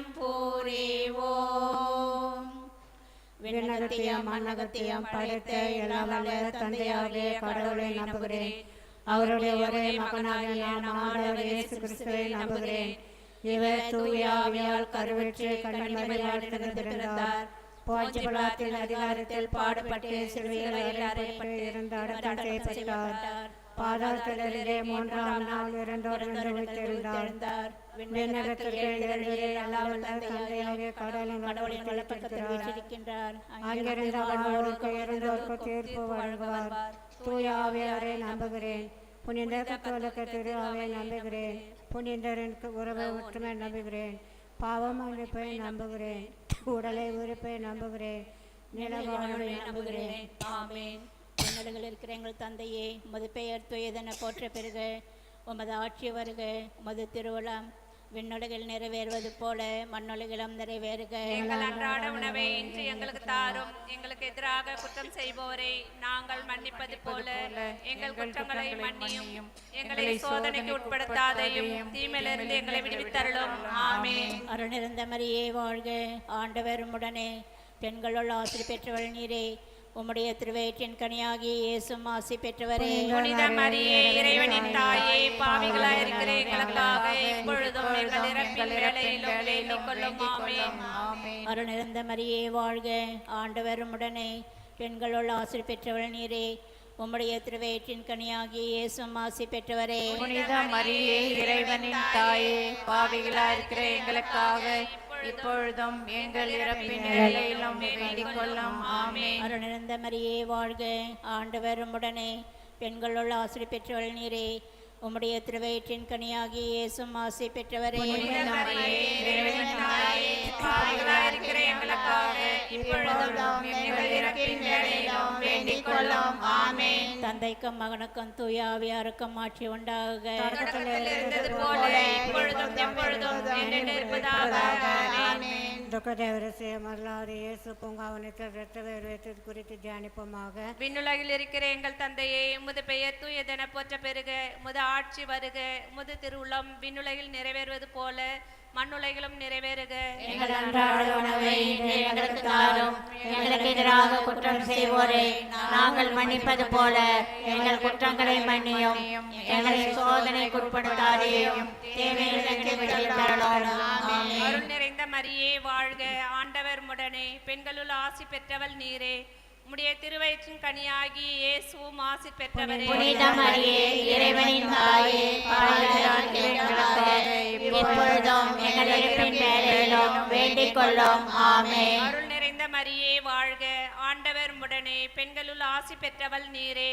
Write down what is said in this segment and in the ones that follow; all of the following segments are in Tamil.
தினம் புரிவோம் விண்ணகத்தையும் மண்ணகத்தையும் படைத்த எல்லாம் தந்தையாகவே கடவுளை நம்புகிறேன். அவருடைய ஒரே மகனாகிய இயேசு கிறிஸ்துவை நம்புகிறேன். இவர் தூயாவியால் கருவற்று கன்னிமரியால் பிறந்தார் அதிகாரத்தில் பாடுபட்டு சிலுவையில் அறையப்பட்டு இருந்து அடக்கம் செய்யப்பட்டார். மூன்றாம் நாள் இரண்டோர் என்று விண்ணகத்திற்கு எழுந்து அல்லாமல் தந்தையாகிய கடவுளின் கடவுளின் வலப்பக்கத்தில் வீற்றிருக்கின்றார் அங்கிருந்து வாழ்வோருக்கு இறந்தோருக்கு தீர்ப்பு வழங்குவார். தூய ஆவியாரை நம்புகிறேன். புனித கத்தோலிக்க திரு ஆவை நம்புகிறேன். புனிதரின் உறவை ஒற்றுமை நம்புகிறேன். பாவம் அழிப்பை நம்புகிறேன். உடலை உறுப்பை நம்புகிறேன். நிலவாழ்வை நம்புகிறேன். ஆமென். இருக்கிற எங்கள் தந்தையே உமது பெயர் துயதென போற்ற பெருக உமது ஆட்சி வருக. உமது திருவிழாம் விண்ணுலகில் நிறைவேறுவது போல மண்ணுலகிலும் நிறைவேறுக. எங்கள் அன்றாட உணவை இன்று எங்களுக்கு தாரும். எங்களுக்கு எதிராக குற்றம் செய்வோரை நாங்கள் மன்னிப்பது போல எங்கள் குற்றங்களை மன்னியும். எங்களை சோதனைக்கு உட்படுத்தாதையும் தீமையிலிருந்து எங்களை விடுவித்தருளும். ஆமென். அருள் நிறைந்த மரியே வாழ்க. ஆண்டவர் உடனே பெண்களுள் ஆசிரி பெற்றவள் நீரே. உம்முடைய திருவயிற்றின் கனியாகி இயேசும் ஆசி பெற்றவரே. புனித மரியே இறைவனின் தாயே பாவிகளாய் இருக்கிற எங்களுக்காக இப்பொழுதும் எங்கள் இறப்பின் வேளையிலும் வேண்டிக் கொள்ளும். ஆமென். அருள் நிறைந்த மரியே வாழ்க ஆண்டவர் உடனே பெண்களுள் ஆசிரி பெற்றவள் நீரே. உம்முடைய திருவயிற்றின் கனியாகி இயேசும் ஆசி பெற்றவரே. புனித மரியே இறைவனின் தாயே பாவிகளா இருக்கிற எங்களுக்காக இப்பொழுதும் எங்கள் இறப்பின் வேளையிலும் வேண்டிக் கொள்ளும். ஆமென். அருள் நிறைந்த மரியே வாழ்க. ஆண்டவர் உம்முடனே பெண்களுள் ஆசிரி பெற்றவள் நீரே. உம்முடைய திருவயிற்றின் கனியாகி இயேசும் ஆசி பெற்றவரே. இப்பொழுதும் எங்கள் இறப்பின் வேண்டிக் கொள்ளும் ஆமென். தந்தைக்கும் மகனுக்கும் தூய ஆவியாருக்கும் ஆட்சி உண்டாகுக. தொடக்கத்தில் இருந்தது போல இப்பொழுதும் எப்பொழுதும் இருப்பதாக ஆமென். துக்கதேவரசே மல்லாது இயேசு பூங்காவனத்தில் இரத்த வேறு குறித்து தியானிப்போமாக. விண்ணுலகில் இருக்கிற எங்கள் தந்தையே உமது பெயர் தூயதென போற்ற பெருக உமது ஆட்சி வருக. உமது திருவுளம் விண்ணுலகில் நிறைவேறுவது போல மண்ணுலகிலும் நிறைவேறுக. எங்கள் அன்றாட உணவை எங்களுக்கு தாரும். எங்களுக்கு எதிராக குற்றம் செய்வோரை. நாங்கள் மன்னிப்பது போல எங்கள் குற்றங்களை மன்னியும். எங்களை சோதனைக்கு உட்படுத்தாதேயும். அருள் நிறைந்த மரியே வாழ்க. ஆண்டவர் முடனே. பெண்களுள் ஆசி பெற்றவள் நீரே. உம்முடைய திருவயிற்றின் கனியாகி இயேசுவும் ஆசி பெற்றவரே. புனித மரியே இறைவனின் தாயே பாவிகளாகிய எங்களுக்காக இப்பொழுதும் எங்கள் இறப்பின் வேளையிலும் வேண்டிக் கொள்ளும் ஆமென். அருள் நிறைந்த மரியே வாழ்க. ஆண்டவர் முடனே பெண்களுள் ஆசி பெற்றவள் நீரே.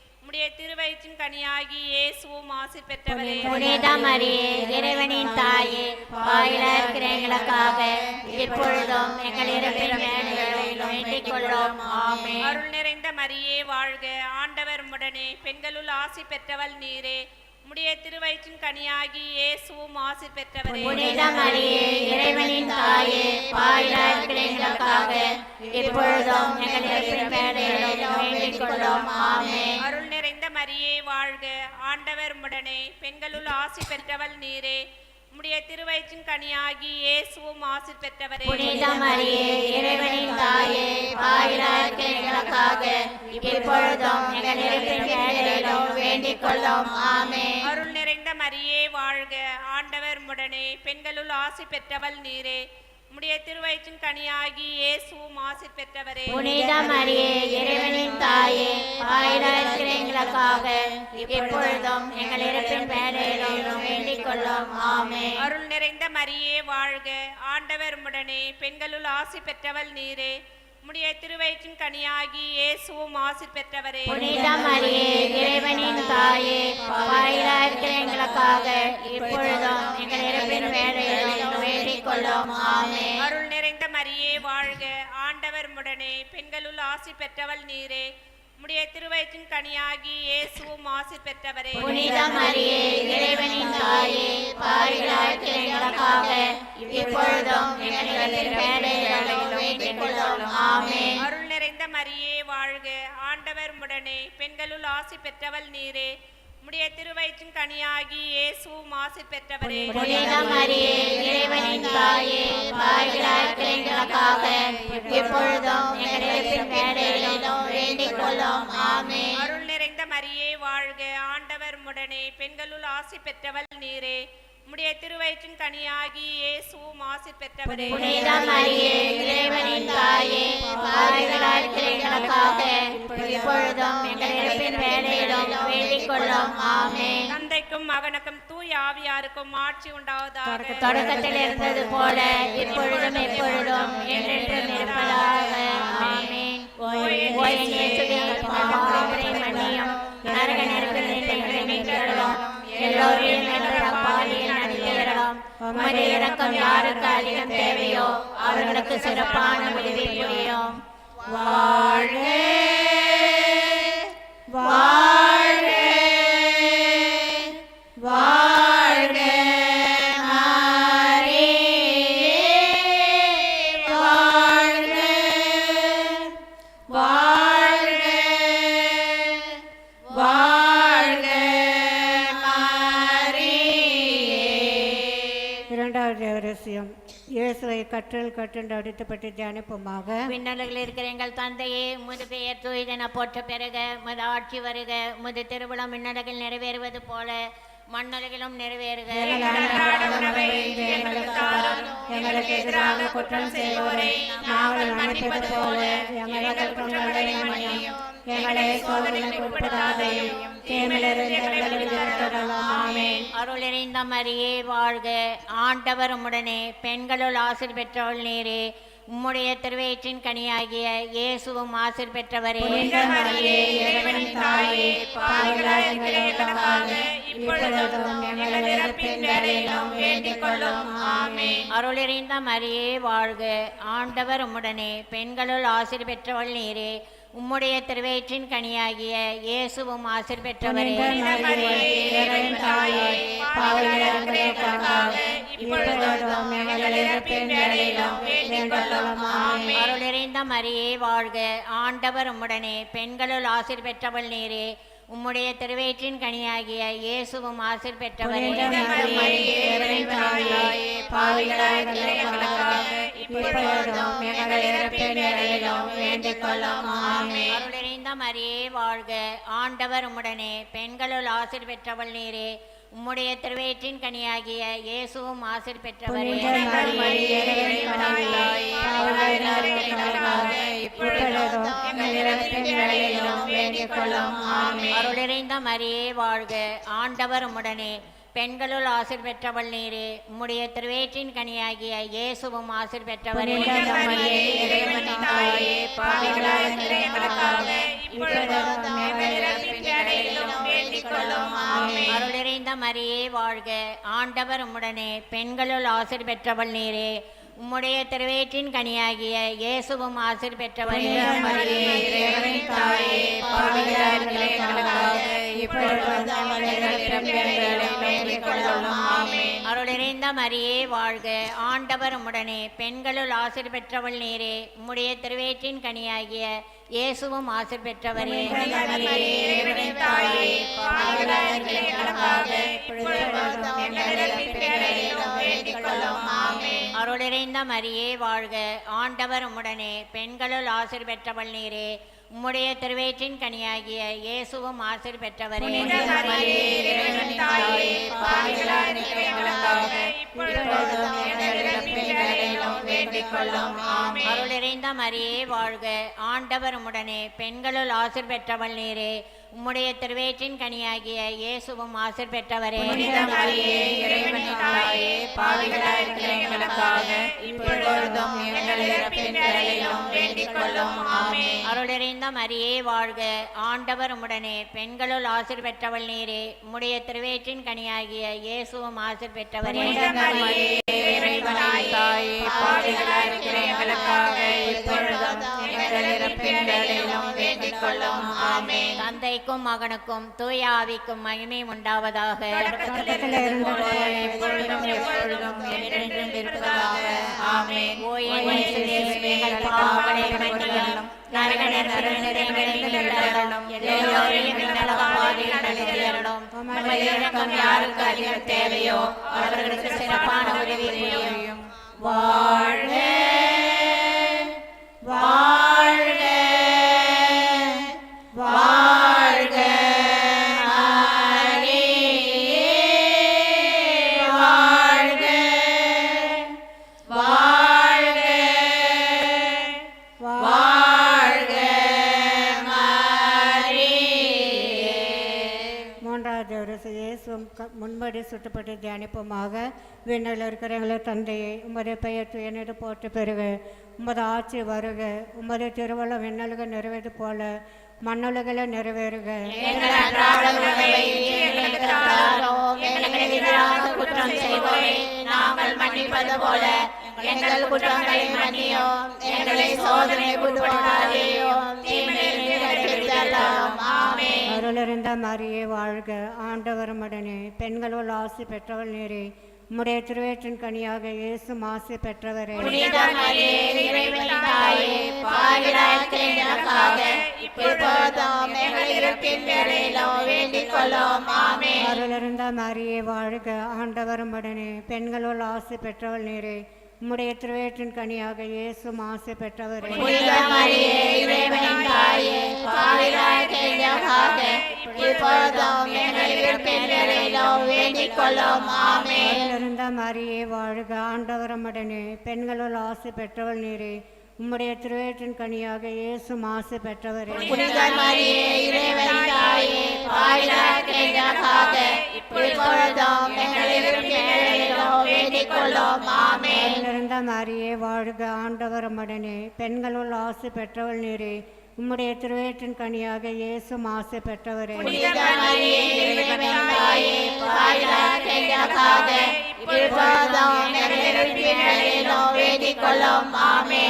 உம்முடைய திருவயிற்றின் கனியாகி இயேசுவும் ஆசி பெற்றவரே. புனித மரியே இறைவனின் தாயே பாவிகளாகிய எங்களுக்காக இப்பொழுதும் எங்கள் இறப்பின் கொள்ளும் ஆமென். அருள் நிறைந்த மரியே வாழ்க. ஆண்டவர் முடனே பெண்களுள் ஆசி பெற்றவள் நீரே. உம்முடைய திருவயிற்றின் கனியாகி இயேசுவும் ஆசி பெற்றவரே. புனித மரியே இறைவனின் தாயே பாவிகளாகிய எங்களுக்காக இப்பொழுதும் எங்கள் இறப்பின் வேளையிலும் வேண்டிக் கொள்ளும் ஆமென். அருள் வாழ்க. ஆண்டவர் முடனே பெண்களுள் ஆசி பெற்றவள் நீரே. உம்முடைய திருவயிற்றின் கனியாகி இயேசுவும் ஆசி பெற்றவரே. இறைவனின் தாயே. அருள் நிறைந்த மரியே வாழ்க. ஆண்டவர் முடனே பெண்களுள் ஆசி பெற்றவள் நீரே. உம்முடைய திருவயிற்றின் கனியாகி இயேசுவும் ஆசி பெற்றவரே. எங்களுக்காக இப்பொழுதும் எங்கள் இறப்பின் வேளையிலும் வேண்டிக் கொள்ளும் ஆமென். அருள் நிறைந்த மரியே வாழ்க. ஆண்டவர் முடனே பெண்களுள் ஆசி பெற்றவள் நீரே. உம்முடைய திருவயிற்றின் கனியாகி இயேசுவும் ஆசி பெற்றவரே. புனித மரியே இறைவனின் தாயே பாவிகளாகிய எங்களுக்காக இப்பொழுதும் எங்கள் இறப்பின் வேளையிலும் வேண்டிக் கொள்ளும் ஆமென். அருள் நிறைந்த மரியே வாழ்க. ஆண்டவர் முடனே பெண்களுள் ஆசி பெற்றவள் நீரே. உம்முடைய திருவயிற்றின் கனியாகி இயேசுவும் ஆசி பெற்றவரே. புனித மரியே இறைவனின் தாயே பாவிகளாயிருக்கிற எங்களுக்காக இப்பொழுதும் எங்களின் வேலைகளிலும் வேண்டிக் கொள்ளும் ஆமென். அருள் நிறைந்த மரியே வாழ்க. ஆண்டவர் உடனே பெண்களுள் ஆசி பெற்றவள் நீரே. உம்முடைய திருவயிற்றின் கனியாகி இயேசுவும் ஆசி பெற்றவரே. புனித மரியே இறைவனின் தாயே பாவிகளாயிருக்கிற எங்களுக்காக இப்பொழுதும் எங்களின் வேலைகளிலும் வேண்டிக் கொள்ளும் ஆமென். அருள் நிறைந்த மரியே வாழ்க. ஆண்டவர் உடனே பெண்களுள் ஆசி பெற்றவள் நீரே. உம்முடைய திருவயிற்றின் கனியாகி இயேசுவும் ஆசி பெற்றவரே. தந்தைக்கும் மகனுக்கும் தூய ஆவியாருக்கும் ஆட்சி உண்டாவதாக. தொடக்கத்தில் இருந்தது போல இப்பொழுதும் எப்பொழுதும் என்றென்றும் இருப்பதாக. ஆமென். மன்னியும் நரக எல்லோரையும் உமது இரக்கம் யாருக்கு அதிகம் தேவையோ அவர்களுக்கு சிறப்பான உதவி புரியும் வாழ்க வாழ்க கற்றுண்டு அடித்துப்பட்டு தியானிப்போமாக. விண்ணலகில் இருக்கிற எங்கள் தந்தையே முது பெயர் தூய்தென போற்ற பெருக முது ஆட்சி வருக முது திருவிழம் விண்ணலகில் நிறைவேறுவது போல மண்ணலகிலும் நிறைவேறுக. எங்களுக்கு எங்களுக்கு எதிராக குற்றம் செய்வோரை நாங்கள் மன்னிப்பது போல எங்கள் குற்றங்களை மன்னியும் எங்களை சோதனைக்கு உட்படாதையும் தீமையிலிருந்து எங்களை. ஆமென். அருளிறைந்த மரியே வாழ்க. ஆண்டவர் உம்முடனே பெண்களுள் ஆசிர் பெற்றவள் நீரே. உம்முடைய திருவயிற்றின் கனியாகிய இயேசுவும் ஆசிர் பெற்றவரே. அருளிறைந்த மரியே வாழ்க. ஆண்டவர் உம்முடனே பெண்களுள் ஆசிர் பெற்றவள் நீரே. உம்முடைய திருவயிற்றின் கனியாகிய இயேசுவும் ஆசிர் பெற்றவரே. அருளிறைந்த மரியே வாழ்க. ஆண்டவர் உம்முடனே பெண்களுள் ஆசிர் பெற்றவள் நீரே. உம்முடைய திருவயிற்றின் கனியாகிய இயேசுவும் ஆசிர் பெற்றவரே. அருளிறைந்த மரியே வாழ்க. ஆண்டவர் உம்முடனே பெண்களுள் ஆசிர் பெற்றவள் நீரே. உம்முடைய திருவயிற்றின் கனியாகிய இயேசுவும் ஆசிர் பெற்றவரே. அருளிறைந்த மரியே வாழ்க. ஆண்டவர் உம்முடனே. பெண்களுள் ஆசிர் பெற்றவள் நீரே. உம்முடைய திருவயிற்றின் கனியாகிய இயேசுவும் ஆசிர் பெற்றவரே. புனித வந்த மரியே வாழ்க. ஆண்டவர் உம்முடனே பெண்களுள் ஆசிர் பெற்றவள் நீரே. உம்முடைய திருவேற்றின் கனியாகிய இயேசுவும் ஆசிர் பெற்றவள் மரியே வாழ்க ஆண்டவர் உடனே பெண்களுள் ஆசிர் பெற்றவள் நீரே உம்முடைய திருவேற்றின் கனியாகிய இயேசுவும் ஆசிர் பெற்றவரே அருளிறைந்த மரியே வாழ்க ஆண்டவர் உடனே பெண்களுள் ஆசிர் பெற்றவள் நீரே உம்முடைய திருவயிற்றின் கனியாகிய இயேசுவும் ஆசிர் பெற்றவரே அருளிறைந்த மரியே வாழ்க. ஆண்டவர் உம்முடனே பெண்களுள் ஆசிர் பெற்றவள் நீரே. உம்முடைய திருவயிற்றின் கனியாகிய இயேசுவும் ஆசிர் பெற்றவரே. அருளிறைந்த மரியே வாழ்க. ஆண்டவர் உம்முடனே பெண்களுள் ஆசிர் பெற்றவள் நீரே. உம்முடைய திருவயிற்றின் கனியாகிய இயேசுவும் ஆசிர் பெற்றவரே. இறைவனின் தாயே பாவிகளாய் இருக்கிற எங்களுக்காக இப்பொழுதும் தந்தைக்கும் மகனுக்கும் தூய ஆவிக்கும் மகிமை உண்டாவதாக. யாருக்கு அதிகம் தேவையோ அவர்களுக்கு சிறப்பான உதவி புரியும் க- முன்படி சுட்டப்பட்டு தியானிப்போமாக விண்ணில் இருக்கிறவங்கள தந்தையை உமது பெயர் துயனது போற்று பெறுக. உமது ஆட்சி வருக. உமது திருவள்ள விண்ணலுக நிறைவேறு போல மண்ணுலகில் நிறைவேறுக. எங்கள் அன்றாட எங்களை இன்று எங்களுக்கு அருளிருந்த மரியே வாழ்க. ஆண்டவர் மடனே பெண்களுள் ஆசி பெற்றவள் நீரே. உம்முடைய திருவேற்றின் கனியாக இயேசு மாசி பெற்றவரே. அருளிருந்த மரியே வாழ்க. ஆண்டவர் மடனே பெண்களுள் ஆசி பெற்றவள் நீரே. உம்முடைய திருவேற்றின் கனியாக இயேசு மாசி பெற்றவரே. புனித மரியே, வாழ்க ஆண்டவர் மடனே பெண்களுள் ஆசி பெற்றவள் நீரே. உம்முடைய திருவேற்றின் கனியாக இயேசு மாசி பெற்றவரே. மரியே வாழ்க ஆண்டவர் மடனே பெண்களுள் ஆசி பெற்றவள் நீரே. உம்முடைய திருவேற்றின் கனியாக இயேசு மாசு பெற்றவரே.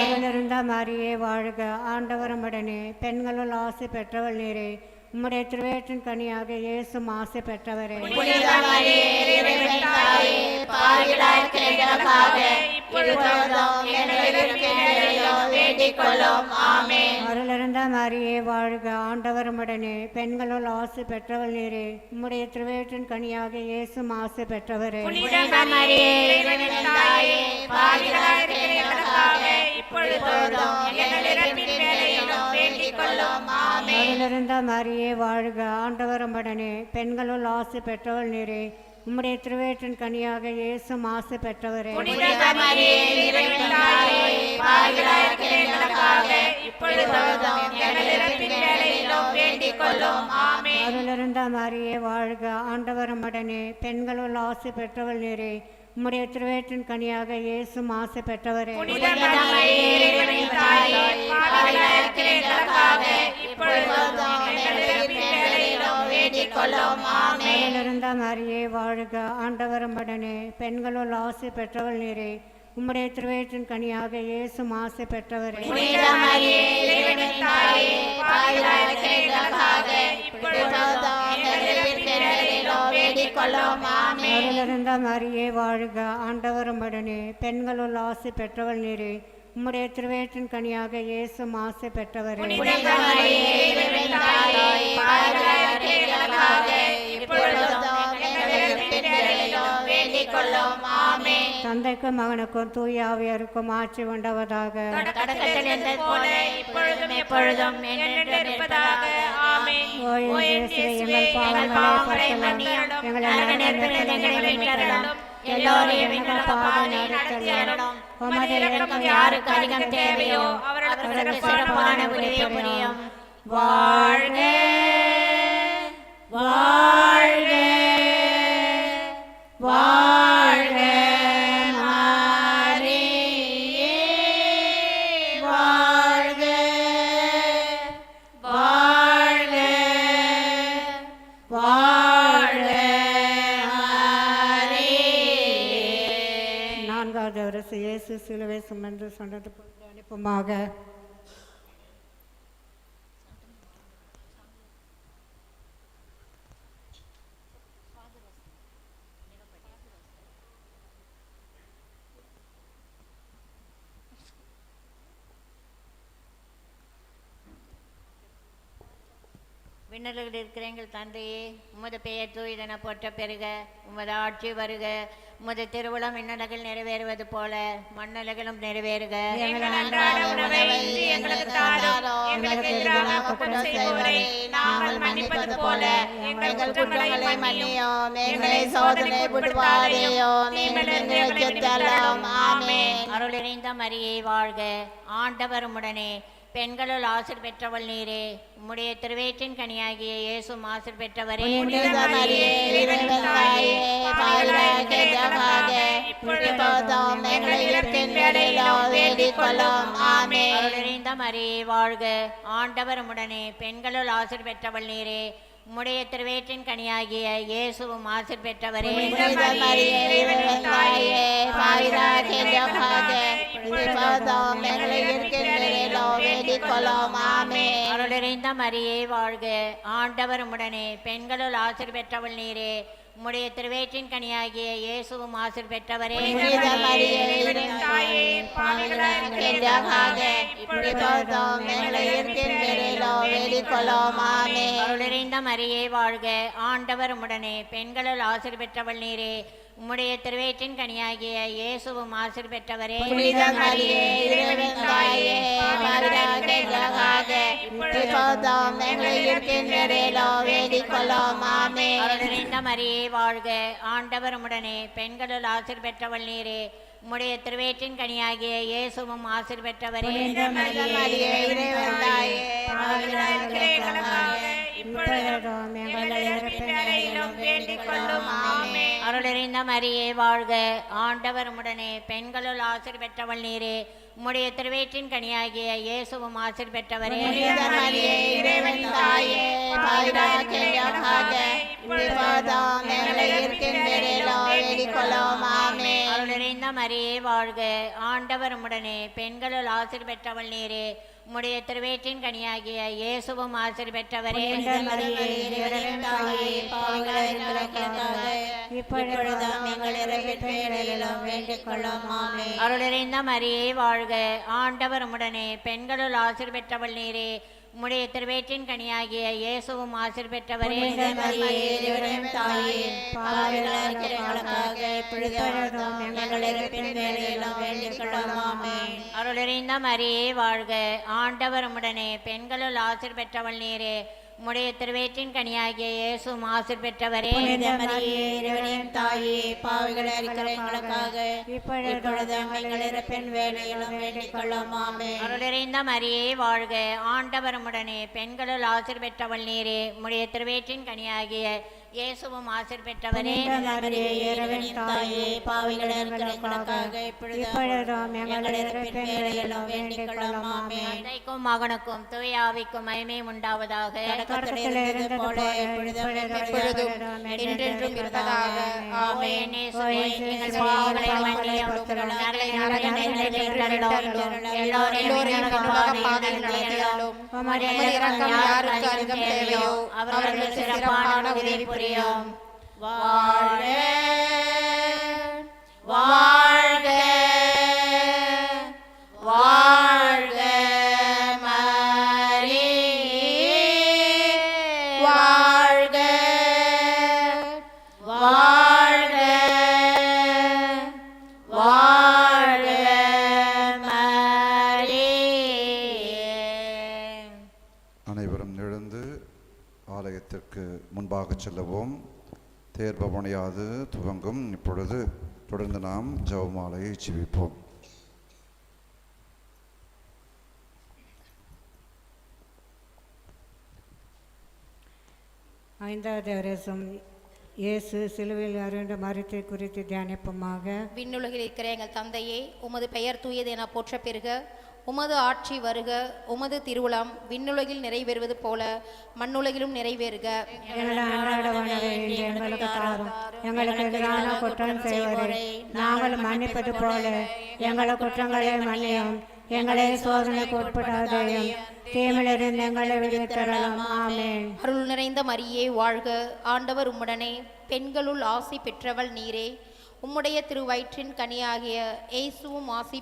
அருளிருந்த மரியே வாழ்க. ஆண்டவர் மடனே பெண்களுள் ஆசி பெற்றவள் நீரே. உம்முடைய திருவேற்றின் கனியாக இயேசு மாசு பெற்றவரே. இப்பொழுதும் அருளிருந்த மரியே வாழ்க. ஆண்டவர் மடனே பெண்களுள் ஆசி பெற்றவள் நீரே. உம்முடைய திருவேற்றின் கனியாக இயேசு மாசு பெற்றவரே. புனித மரியே, தாயே, வாழ்க. ஆண்டவர் மடனே பெண்களுள் ஆசி பெற்றவள் நீரே. உம்முடைய திருவேற்றின் கனியாக இயேசு மாசு பெற்றவரே. மரியே, அருளிருந்த மரியே வாழ்க. ஆண்டவர் மடனே பெண்களுள் ஆசி பெற்றவள் நீரே. உம்முடைய திருவேற்றின் கனியாக இயேசு மாசு பெற்றவரே. புனித அருளிருந்த மரியே வாழ்க. ஆண்டவர் மடனே பெண்களுள் ஆசி பெற்றவள் நீரே. உம்முடைய திருவேற்றின் கனியாக இயேசு மாசு பெற்றவரே. அருளிருந்த மரியே வாழ்க. ஆண்டவர் மடனே பெண்களுள் ஆசி பெற்றவள் நீரே. உம்முடைய திருவேற்றின் கனியாக இயேசு மாசு பெற்றவரே. தந்தைக்கும் மகனுக்கும் தூய ஆவியாருக்கும் ஆட்சி உண்டவதாக. எங்கள் பாவங்களை மன்னியும். எங்கள். எல்லோரையும் எங்கள் பாவம் நடத்தலும் உமது இரக்கம் யாருக்கு அதிகம் தேவையோ அவர்களுக்கு அவர்களுக்கு சிறப்பான சிறப்பான உதவி உதவி புரியும். புரியும். வாழ்க வாழ்க இயேசு சிலுவை சுமந்து சொன்னது போன்று அனுப்புமாக விண்ணலுக்கு இருக்கிற எங்கள் தந்தையே உமது பெயர் தூய்தன போற்ற பெருக உமது ஆட்சி வருக. உமது திருவிழம் விண்ணலகில் நிறைவேறுவது போல மண்ணலகிலும் நிறைவேறுக. நாங்கள் மன்னிப்பது போல. எங்கள் குற்றங்களை மன்னியும். எங்களை சோதனை விடுவித்தரலும் ஆமென். அருள் நிறைந்த மரியை வாழ்க. ஆண்டவர் உடனே பெண்களுள் ஆசிர் பெற்றவள் நீரே. உம்முடைய திருவேற்றின் கனியாகிய இயேசும் ஆசிர் பெற்றவரே. மரியை வாழ்க. ஆண்டவர் உடனே பெண்களுள் ஆசிர் பெற்றவள் நீரே. உம்முடைய திருவேற்றின் கனியாகிய இயேசுவும் ஆசிர் பெற்றவரே. புனித மரியே இறைவன் தாயே பாவிகளாகிய எங்களுக்காக இப்பொழுதும் எங்கள் இறப்பின் வேளையிலும் வேண்டிக் கொள்ளும் ஆமென். அருள் நிறைந்த மரியை வாழ்க. ஆண்டவர் உடனே பெண்களுள் ஆசிர் பெற்றவள் நீரே. உம்முடைய திருவேற்றின் கனியாகிய இயேசுவும் ஆசிர் பெற்றவரே. மரியே வாழ்க. ஆண்டவர் உடனே பெண்களுள் ஆசிர் பெற்றவள் நீரே. உம்முடைய திருவேற்றின் கனியாகிய இயேசுவும் ஆசிர் பெற்றவரே மரியே வாழ்க. ஆண்டவர் உடனே பெண்களுள் ஆசிர் பெற்றவள் நீரே. உம்முடைய திருவேற்றின் கனியாகிய இயேசுவும் ஆசிர் பெற்றவரே மரியே வேண்டிக் கொள்ளும் அருளிறைந்த மரியே வாழ்க. ஆண்டவர் உடனே பெண்களுள் ஆசிர் பெற்றவள் நீரே. உம்முடைய திருவேற்றின் கனியாகிய இயேசுவும் ஆசிர் பெற்றவரே. இறைவன் தாயே அருளிறைந்த மரியே வாழ்க. ஆண்டவர் உடனே பெண்களுள் ஆசிர் பெற்றவள் நீரே. உம்முடைய திருவேற்றின் கனியாகிய இயேசுவும் ஆசிர் பெற்றவரே அருளிறைந்த மரியே வாழ்க. ஆண்டவர் உடனே பெண்களுள் ஆசிர் பெற்றவள் நீரே. உம்முடைய திருவேற்றின் கனியாகிய இயேசுவும் ஆசிர் பெற்றவரே அருளிறைந்த மரியே வாழ்க. ஆண்டவர் உடனே பெண்களுள் ஆசிர் பெற்றவள் நீரே. உம்முடைய திருவேற்றின் கனியாகிய இயேசுவும் ஆசிர் பெற்றவரே. தாயே இருக்கிற எங்களுக்காக இப்பொழுதும் எங்கள் இறப்பின் வேளையிலும் வேண்டிக் கொள்ளும். ஆமென். அருளிறைந்த மரியே வாழ்க. ஆண்டவர் உடனே பெண்களுள் ஆசிர் பெற்றவள் நீரே. உம்முடைய திருவேற்றின் கனியாகிய இயேசுவும் ஆசிர் பெற்றவரே தாயே பாவிகளாக இருக்கிற எங்களுக்காக இப்பொழுதும் எங்கள் இறப்பின் வேளையிலும் வேண்டிக் கொள்ளும் ஆமென் தந்தைக்கும் மகனுக்கும் தூயாவிக்கும் மகிமை உண்டாவதாக அவர்களுக்கு சிறப்பான உதவி புரியும் வாழ்க வாழ்க செல்லவும். தேர்பவனையாது துவங்கும். இப்பொழுது தொடர்ந்து நாம் ஜெபமாலையை ஜீவிப்போம் ஐந்தாவது அரசும் இயேசு சிலுவையில் அருண்ட மரத்தை குறித்து தியானிப்போமாக. விண்ணுலகில் இருக்கிற எங்கள் தந்தையே உமது பெயர் தூயது என போற்ற பெறுக. உமது ஆட்சி வருக உமது திருவுளம் விண்ணுலகில் நிறைவேறுவது போல மண்ணுலகிலும் நிறைவேறுக. எங்களுக்கு எதிரான குற்றம் செய்வரை. நாங்கள் மன்னிப்பது போல எங்கள் குற்றங்களை மன்னியும். எங்களை சோதனைக்கு உட்படாதையும். தீமிலிருந்து எங்களை விடுவித்தரலாம் ஆமென். அருள் நிறைந்த மரியே வாழ்க. ஆண்டவர் உம்முடனே பெண்களுள் ஆசி பெற்றவள் நீரே. உம்முடைய திருவயிற்றின் கனியாகிய இயேசுவும் ஆசி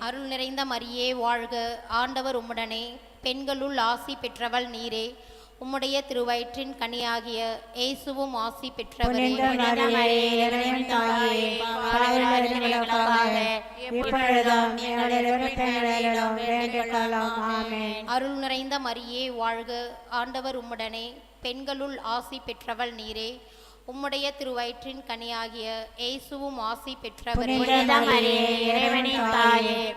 அருள் நிறைந்த மரியே வாழ்க. ஆண்டவர் உம்முடனே பெண்களுள் ஆசி பெற்றவள் நீரே. உம்முடைய திருவயிற்றின் கனியாகிய இயேசுவும் ஆசி பெற்றவரே. அருள் நிறைந்த மரியே வாழ்க. ஆண்டவர் உம்முடனே பெண்களுள் ஆசி பெற்றவள் நீரே. உம்முடைய திருவயிற்றின் கனியாகிய இயேசுவும் ஆசி பெற்றவரே. இறைவனின் தாயே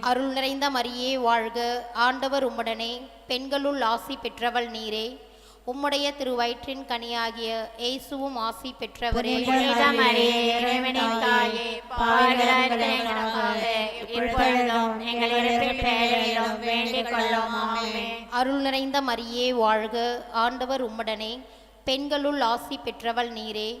அருள் நிறைந்த மரியே வாழ்க. ஆண்டவர் உம்முடனே பெண்களுள் ஆசி பெற்றவள் நீரே. உம்முடைய திருவயிற்றின் கனியாகிய இயேசுவும் ஆசி பெற்றவரே. அருள் நிறைந்த மரியே வாழ்க. ஆண்டவர் உம்முடனே. பெண்களுள் ஆசி பெற்றவள் நீரே.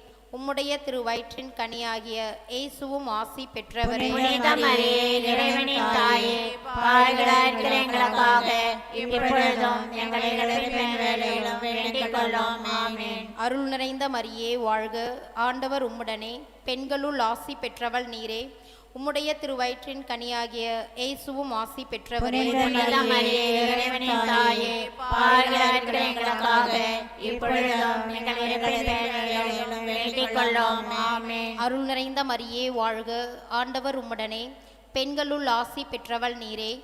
உம்முடைய திருவயிற்றின் கனியாகிய இயேசுவும் ஆசி பெற்றவரே. அருள் நிறைந்த மரியே வாழ்க. ஆண்டவர் உம்முடனே பெண்களுள் ஆசி பெற்றவள் நீரே. உம்முடைய திருவயிற்றின் கனியாகிய இயேசுவும் ஆசி பெற்றவரே. அருள் நிறைந்த மரியே வாழ்க. ஆண்டவர் உம்முடனே. பெண்களுள் ஆசி பெற்றவள் நீரே.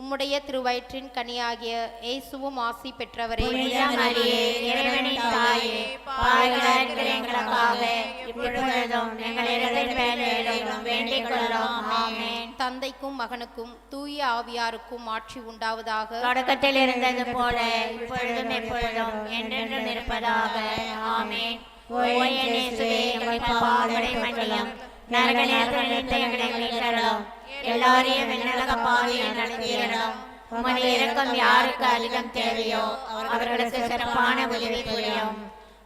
உம்முடைய திருவயிற்றின் கனியாகிய இயேசுவும் ஆசி பெற்றவரே. தந்தைக்கும் மகனுக்கும் தூய ஆவியாருக்கும் ஆட்சி உண்டாவதாக. தொடக்கத்தில் இருந்தது போல இப்பொழுதும் எப்பொழுதும் என்றென்றும் இருப்பதாக. ஆமென். எங்கள் எல்லாரையும் விண்ணலக பாதையில் நடத்தியரும் உமது இரக்கம் யாருக்கு அதிகம் தேவையோ அவர்களுக்கு சிறப்பான உதவி புரியும்.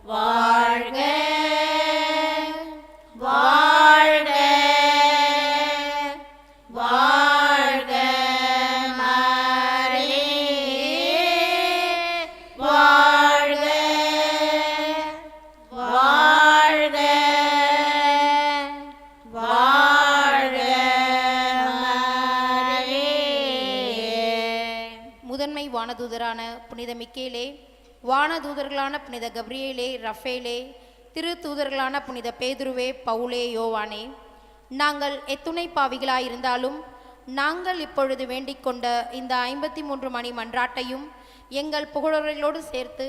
வாழ்க வாழ்க. தூதரான புனித மிக்கேலே வானதூதர்களான புனித கப்ரியேலே ரஃபேலே திரு தூதர்களான புனித பேதுருவே பவுலே யோவானே நாங்கள் எத்துணை பாவிகளாயிருந்தாலும் நாங்கள் இப்பொழுது வேண்டிக் கொண்ட இந்த ஐம்பத்தி மூன்று மணி மன்றாட்டையும் எங்கள் புகழர்களோடு சேர்த்து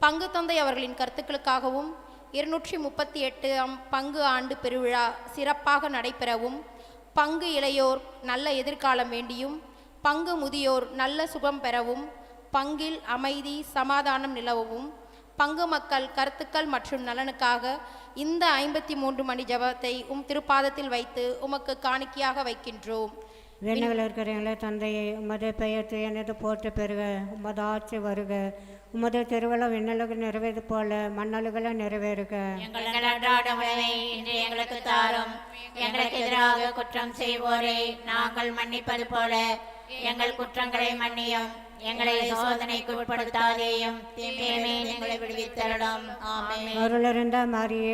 பங்கு தந்தை அவர்களின் கருத்துக்களுக்காகவும் இருநூற்றி முப்பத்தி எட்டு பங்கு ஆண்டு பெருவிழா சிறப்பாக நடைபெறவும் பங்கு இளையோர் நல்ல எதிர்காலம் வேண்டியும் பங்கு முதியோர் நல்ல சுகம் பெறவும் பங்கில் அமைதி சமாதானம் நிலவவும். பங்கு மக்கள் கருத்துக்கள் மற்றும் நலனுக்காக இந்த ஐம்பத்தி மூன்று மணி ஜெபத்தை உம் திருப்பாதத்தில் வைத்து உமக்கு காணிக்கையாக வைக்கின்றோம். விண்ணுகள் இருக்கிறீங்களே தந்தையே உமது பெயர் துயனது போற்று பெறுக உமது ஆட்சி வருக உமது திருவிழா விண்ணலுக்கு நிறைவேறு போல மண்ணலுகளை நிறைவேறுக. எங்களுக்கு தாரும் எங்களுக்கு எதிராக குற்றம் செய்வோரை நாங்கள் மன்னிப்பது போல எங்கள் குற்றங்களை மன்னியும். எங்களை சோதனைக்கு உட்படுத்தாதேயும். தீமையை எங்களை விடுவித்தரலாம் ஆமென். அருளிருந்த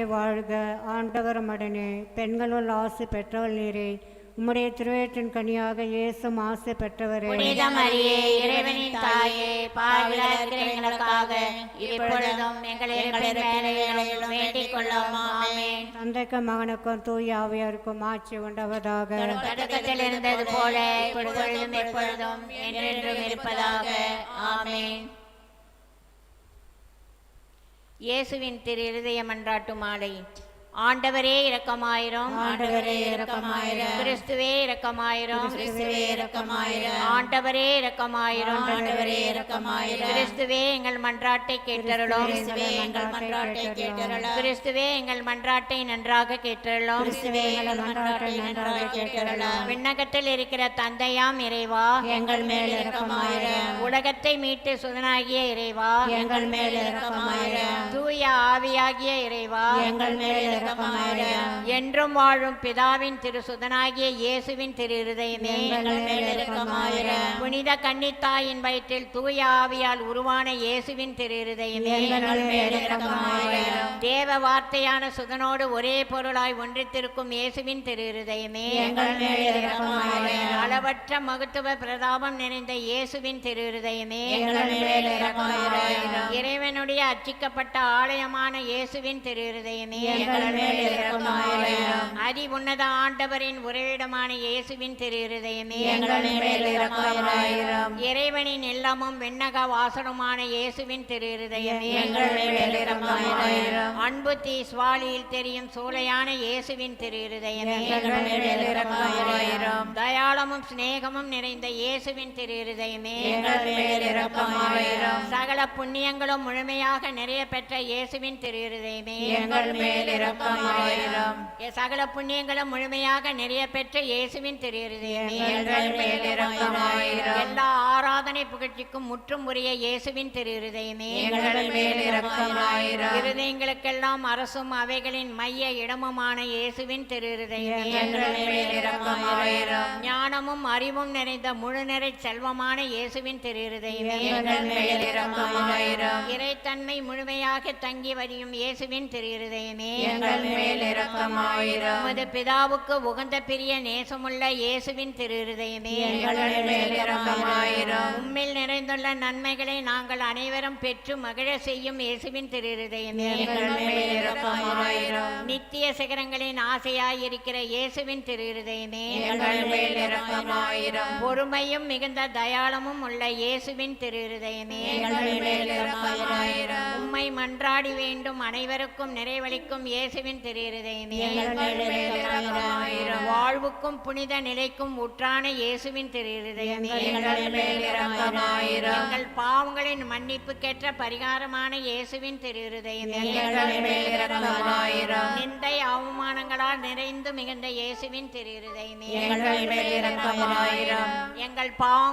வாழ்க. ஆண்டவர் மடனே பெண்களுள் ஆசி பெற்றவள் நீரே. உம்முடைய திருவேற்றின் கனியாக இயேசும் ஆசை பெற்றவரே. புனித மரியே இறைவனின் தாயே எங்களுக்காக இப்பொழுதும் எங்கள் வேண்டிக் கொள்ளும் ஆமென். தந்தைக்கும் மகனுக்கும் தூய ஆவியாருக்கும் ஆட்சி உண்டவதாக. தொடக்கத்தில் இருந்தது போல இப்பொழுதும் எப்பொழுதும் என்றென்றும் இருப்பதாக. ஆமென். இயேசுவின் திரு இருதய மன்றாட்டு மாலை. ஆண்டவரே இரக்கமாயிரும். ஆண்டவரே இரக்கமாயிரும். கிறிஸ்துவே இரக்கமாயிரும். கிறிஸ்துவே இரக்கமாயிரும். ஆண்டவரே இரக்கமாயிரும். ஆண்டவரே இரக்கமாயிரும். கிறிஸ்துவே எங்கள் மன்றாட்டை கேட்டருளும். கிறிஸ்துவே எங்கள் மன்றாட்டை கேட்டருளும். கிறிஸ்துவே எங்கள் மன்றாட்டை நன்றாக கேட்டருளும். கிறிஸ்துவே எங்கள் மன்றாட்டை நன்றாக கேட்டருளும். விண்ணகத்தில் இருக்கிற தந்தையாம் இறைவா. எங்கள் மேல் இரக்கமாயிரும். உலகத்தை மீட்டு சுதனாகிய இறைவா. எங்கள் மேல் இரக்கமாயிரும். தூய ஆவியாகிய இறைவா. எங்கள் மேல் என்றும் வாழும் பிதாவின் திரு சுதனாகிய இயேசுவின் திரு இருதயமே. புனித கன்னித்தாயின் வயிற்றில் தூய ஆவியால் உருவான இயேசுவின் திரு இருதயமே. தேவ வார்த்தையான சுதனோடு ஒரே பொருளாய் ஒன்றித்திருக்கும் இயேசுவின் திரு இருதயமே. அளவற்ற மகத்துவ பிரதாபம் நிறைந்த இயேசுவின் திரு இருதயமே. இறைவனுடைய அர்ச்சிக்கப்பட்ட ஆலயமான இயேசுவின் திரு இருதயமே. அதி உன்னத ஆண்டவரின் உறைவிடமான இயேசுவின் திரு இருதயமே இறைவனின் இல்லமும் விண்ணக வாசலுமான இயேசுவின் திரு இருதயமே அன்பு தீ சுவாலியில் தெரியும் சூளையான இயேசுவின் திரு இருதயமே தயாளமும் சிநேகமும் நிறைந்த இயேசுவின் திரு இருதயமே சகல புண்ணியங்களும் முழுமையாக நிறைய பெற்ற இயேசுவின் திரு இருதயமே எங்கள் சகல புண்ணியங்களும் முழுமையாக நிறைய பெற்ற இயேசுவின் திரு இருதயமே எங்கள் மேல் இரக்கமாயிரும் எல்லா ஆராதனை புகழ்ச்சிக்கும் முற்றும் உரிய இயேசுவின் திரு இருதயமே எங்கள் மேல் இரக்கமாயிரும் இருதயங்களுக்கெல்லாம் அரசும் அவைகளின் மைய இடமுமான இயேசுவின் திரு இருதயமே எங்கள் மேல் இரக்கமாயிரும் ஞானமும் அறிவும் நிறைந்த முழுநிறை செல்வமான இயேசுவின் திரு இருதயமே எங்கள் மேல் இரக்கமாயிரும் இறைத்தன்மை முழுமையாக தங்கி வரியும் இயேசுவின் திரு இருதயமே எங்கள் மேல் இரக்கமாயிரும் உமது பிதாவுக்கு உகந்த பிரிய நேசமுள்ள இயேசுவின் திரு இருதயமே எங்கள் மேல் இரக்கமாயிரும் உம்மில் நிறைந்துள்ள நன்மைகளை நாங்கள் அனைவரும் பெற்று மகிழ செய்யும் இயேசுவின் திரு இருதயமே எங்கள் மேல் இரக்கமாயிரும் நித்திய சிகரங்களின் ஆசையாயிருக்கிற இயேசுவின் திரு இருதயமே எங்கள் மேல் இரக்கமாயிரும் பொறுமையும் மிகுந்த தயாளமும் உள்ள இயேசுவின் திரு இருதயமே எங்கள் மேல் இரக்கமாயிரும் உம்மை மன்றாடி வேண்டும். அனைவருக்கும் நிறைவளிக்கும் இயேசுவின் திரு இருதயமே எங்கள் மேல் இரக்கமாயிரும் வாழ்வுக்கும் புனித நிலைக்கும் உற்றான இயேசுவின் திரு இருதயமே எங்கள் பாவங்களின் மன்னிப்புக்கேற்ற பரிகாரமான இயேசுவின் திரு இருதயமே எங்கள் மேல் இரக்கமாயிரும் நிந்தை அவமானங்களால் நிறைந்து மிகுந்த இயேசுவின் திரு இருதயமே எங்கள் மேல் இரக்கமாயிரும் எங்கள் பாவ